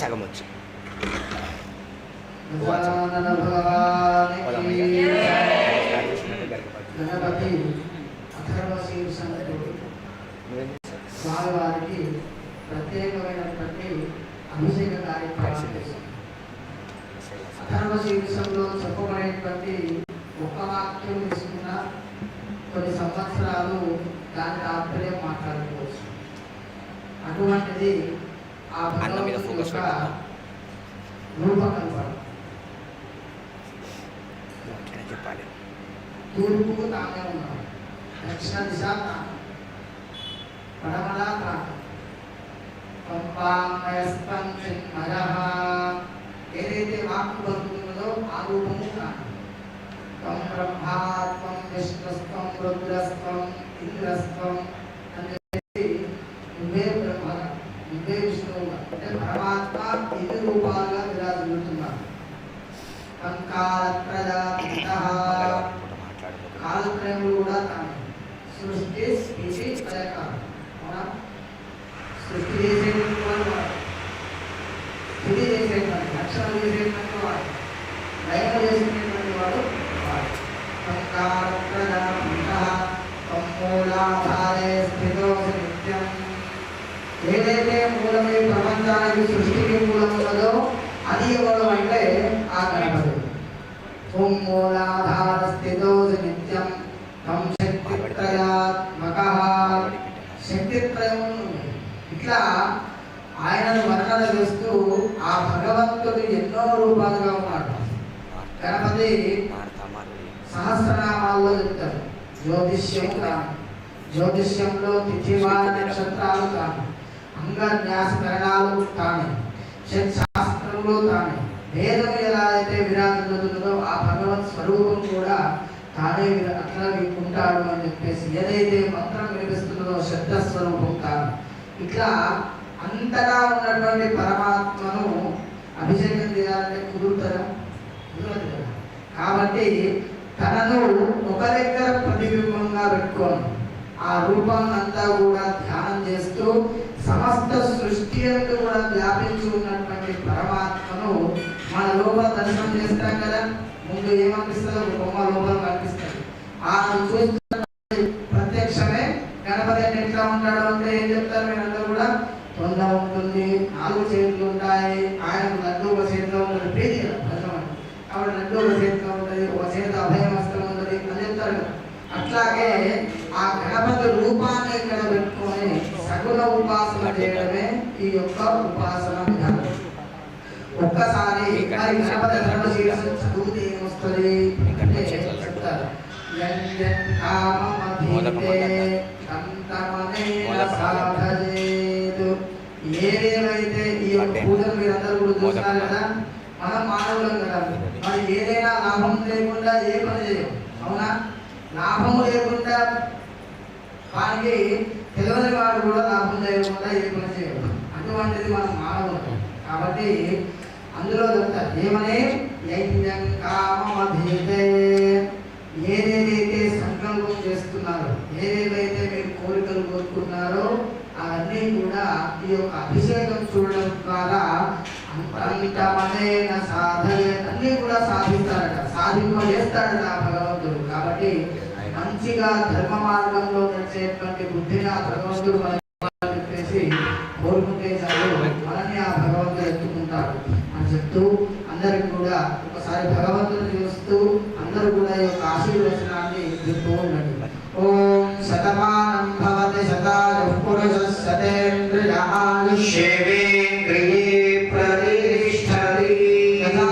సగం వచ్చు స్వామివారికి ప్రత్యేకమైనటువంటి అభిషేక కార్యక్రమం శీర్షంలో చెప్పబడేటువంటి ఒక్క వాక్యం తీసుకున్న కొన్ని సంవత్సరాలు దాని తాత్పర్యం మాట్లాడుకోవచ్చు అటువంటిది అన్నం మీద ఫోకస్ పెట్టాలా? చెప్పాలి. తూర్పుకు తానే ఉన్నాడు దక్షిణ దిశ తాను పడమల తాను చిన్మయః ఏదైతే వాక్కు పలుకుతున్నదో ఆ రూపము తాను త్వం బ్రహ్మాత్మం విష్ణుస్త్వం రుద్రస్త్వం ఇంద్రస్త్వం కూడా తానే సృష్టి స్థితి అవునా? సృష్టి చేసేటువంటి వాడు. స్థితి చేసేటువంటి లక్షణం చేసేటువంటి వాడు. లయం చేసేటువంటి వాడు వాడు. మూలాధారే స్థితో నిత్యం ఏదైతే మూలమే ప్రపంచానికి సృష్టికి మూలం ఉన్నదో అది ఎవరు అంటే ఓం మూలాధార స్థితో నిత్యం తం శక్తిత్రయాత్మక శక్తిత్రయం ఉంది. ఇట్లా ఆయనను వర్ణన చేస్తూ ఆ భగవంతుడు ఎన్నో రూపాలుగా ఉన్నాడు. గణపతి సహస్రనామాల్లో చెప్తారు జ్యోతిష్యం కాను జ్యోతిష్యంలో తిథివార నక్షత్రాలు కాను అంగన్యాసకరణాలు తానే శాస్త్రంలో తానే. వేదం ఎలా అయితే విరాజిల్లుతున్నదో ఆ భగవత్ స్వరూపం కూడా తానే అట్లా ఉంటాడు అని చెప్పేసి ఏదైతే మంత్రం వినిపిస్తున్నదో శబ్ద స్వరూపం తాను ఇట్లా అంతగా ఉన్నటువంటి పరమాత్మను అభిషేకం చేయాలంటే కుదురుతారా కుదరదు కదా. కాబట్టి తనను ఒక దగ్గర ప్రతిబింబంగా పెట్టుకొని ఆ రూపాన్ని అంతా కూడా ధ్యానం చేస్తూ సమస్త సృష్టి అంతా కూడా వ్యాపించి ఉన్నటువంటి పరమాత్మను మన లోపల దర్శనం చేస్తాం కదా ముందు ఏమనిపిస్తుందో ఒక బొమ్మ లోపల కనిపిస్తుంది. ఆ చూస్తున్న ప్రత్యక్షమే గణపతి అంటే ఎట్లా ఉంటాడు అంటే ఏం చెప్తారు మీరందరూ కూడా? తొండ ఉంటుంది నాలుగు చేతులు ఉంటాయి ఆయన లడ్డు ఒక చేతిలో ఉంటుంది ప్రీతి కాబట్టి లడ్డు ఒక చేతిలో ఉంటుంది ఒక చేతి అభయం హస్తం ఉంటుంది అని చెప్తారు కదా. అట్లాగే ఆ గణపతి రూపాన్ని ఇక్కడ పెట్టుకొని సగుణ ఉపాసన చేయడమే ఈ యొక్క ఉపాసన. ఒక్కసారి. ఏవేవైతే ఈ యొక్క పూజలు మీరందరూ కూడా చూస్తున్నారు కదా మనం మానవులం కదా. మరి ఏదైనా లాభం లేకుండా ఏ పని చేయం అవునా? లాభం లేకుండా వానికి తెలియని వాడు కూడా లాభం చేయకుండా ఏ పని చేయడు అటువంటిది మనం మానవులం. కాబట్టి అందులో చెప్తారు ఏమని యజ్ఞం కామమధీతే ఏదేదైతే సంకల్పం చేస్తున్నారో ఏదేదైతే మీరు కోరికలు కోరుకున్నారో అవన్నీ కూడా ఈ యొక్క అభిషేకం చూడడం ద్వారా అంతమనేన సాధన అన్నీ కూడా సాధిస్తారట. సాధింపజేస్తాడట ఆ భగవంతుడు. కాబట్టి మంచిగా ధర్మ మార్గంలో నడిచేటువంటి బుద్ధిని ఆ భగవంతుడు మనకి చెప్తూ అందరికి కూడా ఒకసారి భగవంతుని చూస్తూ అందరూ కూడా యొక్క ఆశీర్వచనాన్ని చెప్తూ ఉండండి. ఓం శతమానం భవతి యథా